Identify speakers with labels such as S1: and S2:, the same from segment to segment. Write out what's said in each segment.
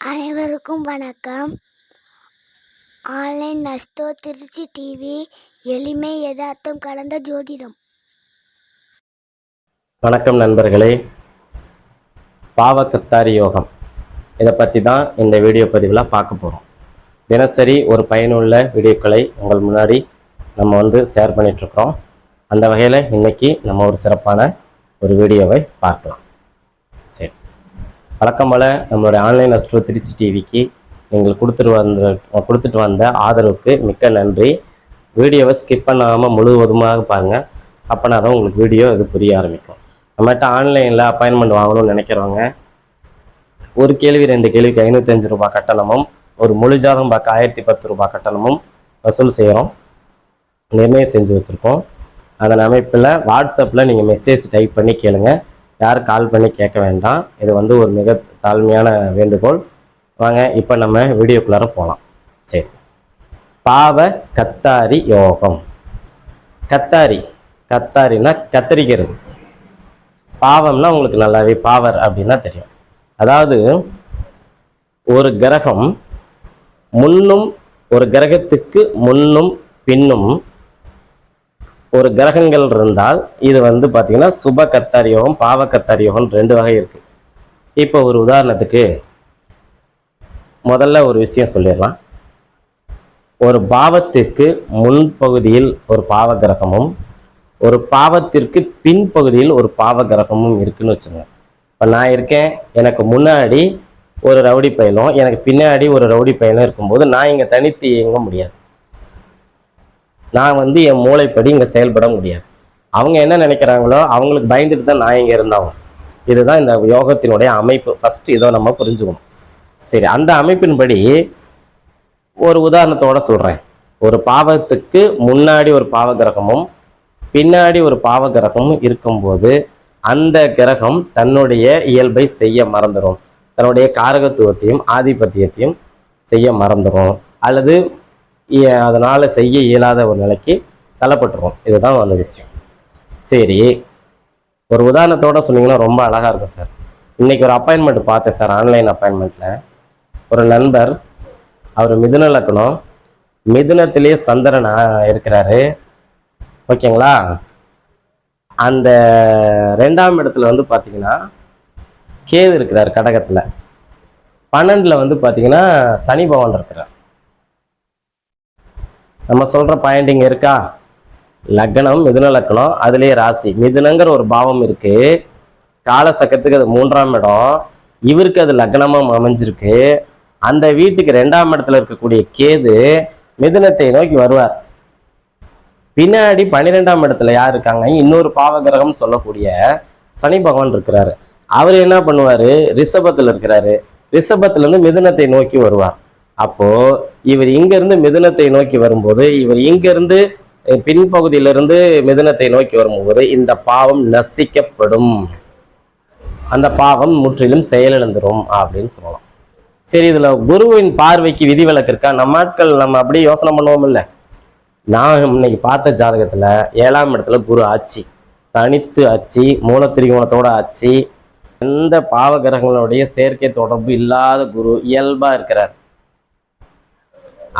S1: அனைவருக்கும் வணக்கம். Online நஸ்தோ Trichy TV எளிமை யதார்த்தம் கலந்த ஜோதிடம்.
S2: வணக்கம் நண்பர்களே. பாவக்கத்தாரி யோகம். இதை பற்றி தான் இந்த வீடியோ பதிவில் பார்க்க போகிறோம் தினசரி ஒரு பயனுள்ள வீடியோக்களை உங்கள் முன்னாடி நம்ம வந்து ஷேர் பண்ணிகிட்ருக்குறோம் அந்த வகையில் இன்னைக்கு நம்ம ஒரு சிறப்பான ஒரு வீடியோவை பார்க்கலாம். வழக்கம் போல் நம்மளுடைய ஆன்லைன் அஸ்ட்ரோ திருச்சி டிவிக்கு நீங்கள் கொடுத்துட்டு வந்த கொடுத்துட்டு வந்த ஆதரவுக்கு மிக்க நன்றி. வீடியோவை ஸ்கிப் பண்ணாமல் முழுவதுமாக பாருங்கள் அப்போனா தான் உங்களுக்கு வீடியோ இது புரிய ஆரம்பிக்கும். நம்மகிட்ட ஆன்லைனில் அப்பாயின்மெண்ட் வாங்கணும்னு நினைக்கிறவங்க ஒரு கேள்வி ரெண்டு கேள்விக்கு ஐநூற்றஞ்சு ரூபாய் கட்டணமும் ஒரு முழு ஜாதகம் பார்க்க ஆயிரத்தி பத்து ரூபாய் கட்டணமும் வசூல் செய்கிறோம் நிர்ணயம் செஞ்சு வச்சுருக்கோம். அதன் அமைப்பில் வாட்ஸ்அப்பில் நீங்கள் மெசேஜ் டைப் பண்ணி கேளுங்கள் யாரும் கால் பண்ணி கேட்க வேண்டாம். இது வந்து ஒரு மிக தாழ்மையான வேண்டுகோள். வாங்க இப்போ நம்ம வீடியோக்குள்ளார போகலாம் சரி. பாவ கத்தாரி யோகம். கத்தாரி. கத்தாரின்னா கத்தரிக்கிறது. பாவம்னா உங்களுக்கு நல்லாவே பாவர் அப்படின்னா தெரியும். அதாவது ஒரு கிரகம் முன்னும் ஒரு கிரகத்துக்கு முன்னும் பின்னும் ஒரு கிரகங்கள் இருந்தால் இது வந்து பார்த்தீங்கன்னா சுப கத்தார் யோகம் பாவ கத்தார் யோகம் ரெண்டு வகை இருக்கு. இப்போ ஒரு உதாரணத்துக்கு முதல்ல ஒரு விஷயம் சொல்லிடலாம். ஒரு பாவத்திற்கு முன்பகுதியில் ஒரு பாவ கிரகமும் ஒரு பாவத்திற்கு பின்பகுதியில் ஒரு பாவ கிரகமும் இருக்குன்னு வச்சுங்க இப்போ நான் இருக்கேன் எனக்கு முன்னாடி ஒரு ரவுடி பயலும் எனக்கு பின்னாடி ஒரு ரவுடி பயலும் இருக்கும்போது நான் இங்கே தனித்து இயங்க முடியாது. நான் வந்து என் மூளைப்படி இங்கே செயல்பட முடியாது. அவங்க என்ன நினைக்கிறாங்களோ அவங்களுக்கு பயந்துட்டு தான் நான் இங்கே இருந்தாகும் இதுதான் இந்த யோகத்தினுடைய அமைப்பு. ஃபஸ்ட்டு இதை நம்ம புரிஞ்சுக்கணும். சரி அந்த அமைப்பின்படி ஒரு உதாரணத்தோட சொல்கிறேன் ஒரு பாவத்துக்கு முன்னாடி ஒரு பாவ கிரகமும் பின்னாடி ஒரு பாவ கிரகமும் இருக்கும்போது அந்த கிரகம் தன்னுடைய இயல்பை செய்ய மறந்துடும். தன்னுடைய காரகத்துவத்தையும் ஆதிபத்தியத்தையும் செய்ய மறந்துடும். அல்லது அதனால் செய்ய இயலாத ஒரு நிலைக்கு தள்ளப்பட்டுருவோம். இதுதான் அந்த விஷயம். சரி. ஒரு உதாரணத்தோட சொன்னீங்கன்னா ரொம்ப அழகாக இருக்கும் சார். இன்னைக்கு ஒரு அப்பாயின்மெண்ட் பார்த்தேன் சார் ஆன்லைன் அப்பாயின்மெண்ட்டில் ஒரு நண்பர் அவர் மிதுன லக்னம் மிதுனத்திலேயே சந்திரன் இருக்கிறாரு. ஓகேங்களா? அந்த ரெண்டாம் இடத்துல வந்து பார்த்தீங்கன்னா கேது இருக்கிறார் கடகத்தில். பன்னெண்டில் வந்து பார்த்தீங்கன்னா சனி பவன் இருக்கிறார். நம்ம சொல்கிற பாயிண்டிங் இருக்கா? லக்னம் மிதுன லக்னம் அதுலேயே ராசி. மிதுனங்கிற ஒரு பாவம் இருக்குது காலசக்கத்துக்கு அது மூன்றாம் இடம். இவருக்கு அது லக்னமாக அமைஞ்சிருக்கு. அந்த வீட்டுக்கு ரெண்டாம் இடத்துல இருக்கக்கூடிய கேது மிதுனத்தை நோக்கி வருவார். பின்னாடி பன்னிரெண்டாம் இடத்துல யார் இருக்காங்க? இன்னொரு பாவகிரகம் சொல்லக்கூடிய சனி பகவான் இருக்கிறாரு. அவர் என்ன பண்ணுவார்? ரிஷபத்தில் இருக்கிறாரு. ரிஷபத்துலேருந்து மிதுனத்தை நோக்கி வருவார். அப்போ இவர் இங்கிருந்து மிதுனத்தை நோக்கி வரும்போது இவர் இங்கிருந்து பின்பகுதியிலிருந்து மிதுனத்தை நோக்கி வரும்போது இந்த பாவம் நசிக்கப்படும். அந்த பாவம் முற்றிலும் செயலிழந்துடும் அப்படின்னு சொல்லலாம். சரி இதுல குருவின் பார்வைக்கு விதிவிலக்கு இருக்கா? நம்ம ஆட்கள் நம்ம அப்படியே யோசனை பண்ணுவோம் இல்லை நான் இன்னைக்கு பார்த்த ஜாதகத்துல ஏழாம் இடத்துல குரு ஆட்சி தனித்து ஆட்சி மூலத்திரிகோணத்தோட ஆட்சி எந்த பாவ கிரகங்களுடைய செயற்கை தொடர்பு இல்லாத குரு இயல்பா இருக்கிறார்.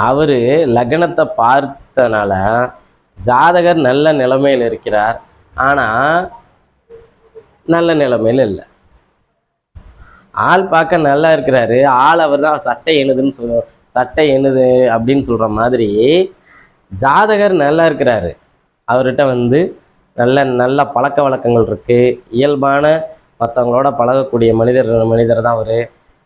S2: அவர் லக்னத்தை பார்த்தனால ஜாதகர் நல்ல நிலைமையில் இருக்கிறார். ஆனால் நல்ல நிலைமையில் இல்லை. ஆள் பார்க்க நல்லா இருக்கிறாரு. ஆள் அவர் தான் சட்டை எணுதுன்னு சொல்ல சட்டை எழுது அப்படின்னு சொல்கிற மாதிரி ஜாதகர் நல்லா இருக்கிறாரு. அவர்கிட்ட வந்து நல்ல நல்ல பழக்க வழக்கங்கள் இருக்குது இயல்பான மற்றவங்களோட பழகக்கூடிய மனிதர் மனிதர் தான் அவர்.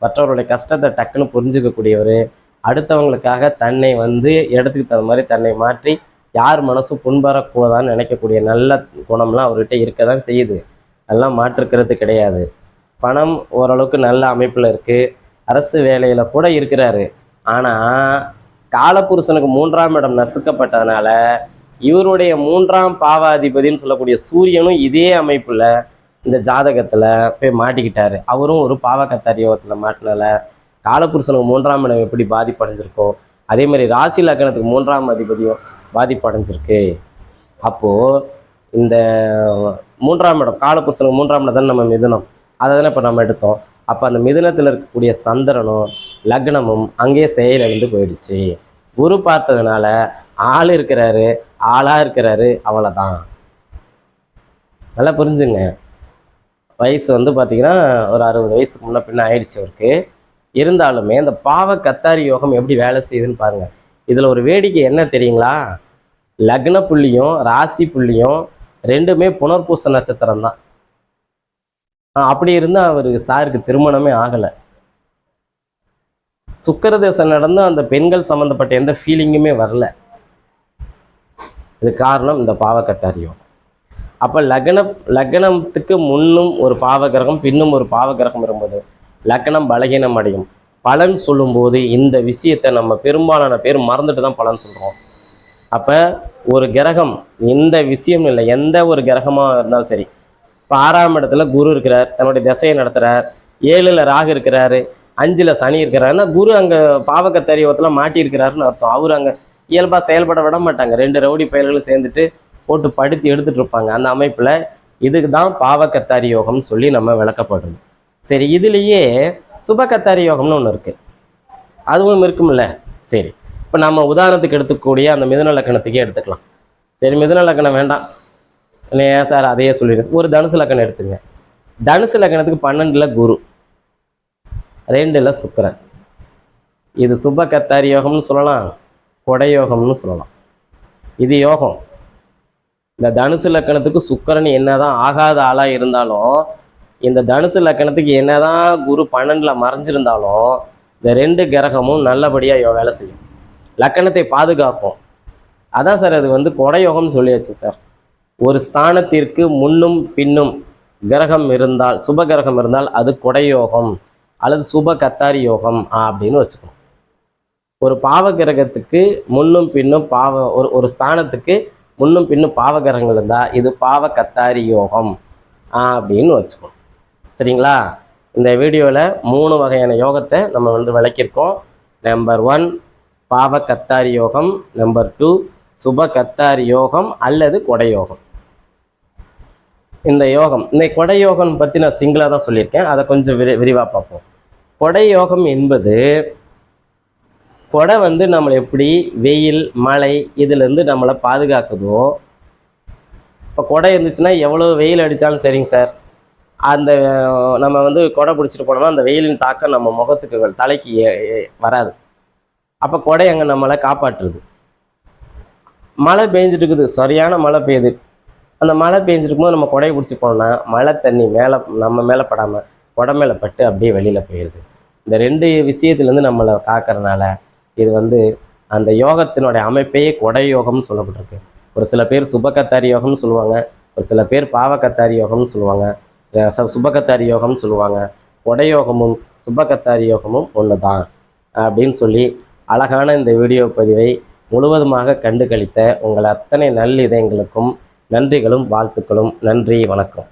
S2: மற்றவருடைய கஷ்டத்தை டக்குன்னு புரிஞ்சுக்கக்கூடியவர். அடுத்தவங்களுக்காக தன்னை வந்து இடத்துக்கு தகுந்த மாதிரி தன்னை மாற்றி யார் மனசும் புண்படக்கூடாதான்னு நினைக்கக்கூடிய நல்ல குணம்லாம் அவர்கிட்ட இருக்க தான் செய்யுது. அதெல்லாம் மாற்றுக்கிறது கிடையாது. பணம் ஓரளவுக்கு நல்ல அமைப்பில் இருக்குது அரசு வேலையில் கூட இருக்கிறாரு. ஆனால் காலபுருஷனுக்கு மூன்றாம் இடம் நசுக்கப்பட்டதுனால இவருடைய மூன்றாம் பாவாதிபதின்னு சொல்லக்கூடிய சூரியனும் இதே அமைப்பில் இந்த ஜாதகத்தில் போய் மாட்டிக்கிட்டாரு. அவரும் ஒரு பாவக்கத்தாரி யோகத்தில் மாட்டினால காலப்புருஷனுக்கு மூன்றாம் இடம் எப்படி பாதிப்படைஞ்சிருக்கோ அதே மாதிரி ராசி லக்கணத்துக்கு மூன்றாம் அதிபதியும் பாதிப்படைஞ்சிருக்கு. அப்போது இந்த மூன்றாம் இடம் காலப்புருஷனுக்கு மூன்றாம் இடம் தானே நம்ம மிதுனம். அதை தானே இப்போ நம்ம எடுத்தோம். அப்போ அந்த மிதுனத்தில் இருக்கக்கூடிய சந்திரனும் லக்னமும் அங்கேயே செயலிழந்து போயிடுச்சு. குரு பார்த்ததுனால ஆள் இருக்கிறாரு ஆளாக இருக்கிறாரு அவ்வளோதான் நல்லா புரிஞ்சுங்க. வயசு வந்து பார்த்திங்கன்னா ஒரு அறுபது வயசுக்கு முன்ன பின்ன ஆயிடுச்சு அவருக்கு. இருந்தாலுமே இந்த பாவ கத்தாரி யோகம் எப்படி வேலை செய்யுதுன்னு பாருங்க. இதில் ஒரு வேடிக்கை என்ன தெரியுங்களா? லக்ன புள்ளியும் ராசி புள்ளியும் ரெண்டுமே புனர்பூச நட்சத்திரம் தான். அப்படி இருந்தால் அவருக்கு சாருக்கு திருமணமே ஆகலை. சுக்கரதேசம் நடந்தும் அந்த பெண்கள் சம்மந்தப்பட்ட எந்த ஃபீலிங்குமே வரல. இது காரணம் இந்த பாவக்கத்தாரி யோகம். அப்போ லக்ன லக்னத்துக்கு முன்னும் ஒரு பாவகிரகம் பின்னும் ஒரு பாவகிரகம் இருக்கும்போது லக்கணம் பலகீனம் அடையும். பலன் சொல்லும்போது இந்த விஷயத்தை நம்ம பெரும்பாலான பேர் மறந்துட்டு தான் பலன் சொல்கிறோம் அப்போ ஒரு கிரகம் இந்த விஷயம் இல்லை எந்த ஒரு கிரகமாக இருந்தாலும் சரி இப்போ ஆறாம் இடத்துல குரு இருக்கிறார் தன்னுடைய திசையை நடத்துகிறார் ஏழில் ராகு இருக்கிறாரு அஞ்சில் சனி இருக்கிறாருன்னா குரு அங்கே பாவக்கத்தறிவத்தில் மாட்டியிருக்கிறாருன்னு அர்த்தம். அவர் அங்கே இயல்பாக செயல்பட விட மாட்டாங்க. ரெண்டு ரவுடி பயல்களும் சேர்ந்துட்டு போட்டு படுத்தி எடுத்துகிட்டு இருப்பாங்க. அந்த அமைப்பில் இதுக்கு தான் பாவக்கத்தாரி யோகம்னு சொல்லி நம்ம விளக்கப்படுது சரி இதுலேயே சுபகத்தாரி யோகம்னு ஒன்று இருக்குது அதுவும் இருக்கும்ல? சரி இப்போ நம்ம உதாரணத்துக்கு எடுத்துக்கூடிய அந்த மிதுன லக்கணத்துக்கே எடுத்துக்கலாம். சரி மிதுன லக்கணம் வேண்டாம். இல்லையா ஏன் சார்? அதையே சொல்லிடுங்க ஒரு தனுசு லக்கணம் எடுத்துங்க. தனுசு லக்கணத்துக்கு பன்னெண்டில் குரு ரெண்டில் சுக்கரன். இது சுப கத்தாரி யோகம்னு சொல்லலாம் கொடையோகம்னு சொல்லலாம். இது யோகம். இந்த தனுசு லக்கணத்துக்கு சுக்கரன் என்னதான் ஆகாத ஆளாக இருந்தாலும் இந்த தனுசு லக்கணத்துக்கு என்னதான் குரு பன்னெண்டில் மறைஞ்சிருந்தாலும் இந்த ரெண்டு கிரகமும் நல்லபடியாக வேலை செய்யும். லக்கணத்தை பாதுகாக்கும். அதான் சார் அது வந்து கொடையோகம்னு சொல்லியாச்சு சார். ஒரு ஸ்தானத்திற்கு முன்னும் பின்னும் கிரகம் இருந்தால் சுப கிரகம் இருந்தால் அது கொடையோகம் அல்லது சுப கத்தாரி யோகம் அப்படின்னு வச்சுக்கணும். ஒரு பாவ கிரகத்துக்கு முன்னும் பின்னும் பாவ ஒரு ஒரு ஸ்தானத்துக்கு முன்னும் பின்னும் பாவ கிரகங்கள் இருந்தால் இது பாவ கத்தாரி யோகம் அப்படின்னு வச்சுக்கணும். சரிங்களா? இந்த வீடியோவில் மூணு வகையான யோகத்தை நம்ம வந்து விளக்கியிருக்கோம். நம்பர் ஒன் பாவ கத்தாரி யோகம். நம்பர் டூ சுப கத்தாரி யோகம் அல்லது கொடையோகம் இந்த யோகம் இந்த கொடை யோகம் பற்றி நான் சிங்கிளாக தான் சொல்லியிருக்கேன். அதை கொஞ்சம் விரி விரிவாக பார்ப்போம். கொடை யோகம் என்பது கொடை வந்து நம்மளை எப்படி வெயில் மழை இதுலேருந்து நம்மளை பாதுகாக்குதோ இப்போ கொடை இருந்துச்சுன்னா எவ்வளோ வெயில் அடித்தாலும் சரிங்க சார். அந்த நம்ம வந்து கொடை பிடிச்சிட்டு போனோம்னா அந்த வெயிலின் தாக்கம் நம்ம முகத்துக்கு தலைக்கு ஏ- வராது. அப்போ கொடை அங்கே நம்மளை காப்பாற்றுது. மழை பெஞ்சிட்டு இருக்குது சரியான மழை பெய்யுது. அந்த மழை பெஞ்சிருக்கும் போது நம்ம கொடையை பிடிச்சி போனோம்னா மழை தண்ணி மேலே நம்ம மேலே படாமல் கொடை மேலே பட்டு அப்படியே வெளியில் போயிடுது இந்த ரெண்டு விஷயத்துலேருந்து நம்மளை காக்கிறனால இது வந்து அந்த யோகத்தினுடைய அமைப்பையே கொடை யோகம்னு சொல்லப்பட்டிருக்கு. ஒரு சில பேர் சுபக்கத்தாரி யோகம்னு சொல்லுவாங்க. ஒரு சில பேர் பாவக்கத்தாரி யோகம்னு சொல்லுவாங்க. சுபகத்தாரி யோகம்னு சொல்லுவாங்க. உடயோகமும் சுபகத்தாரி யோகமும் ஒன்று தான் அப்படின்னு சொல்லி அழகான இந்த வீடியோ பதிவை முழுவதுமாக கண்டு கழித்த உங்கள் அத்தனை நல்லிதயங்களுக்கும் நன்றிகளும் வாழ்த்துக்களும். நன்றி வணக்கம்.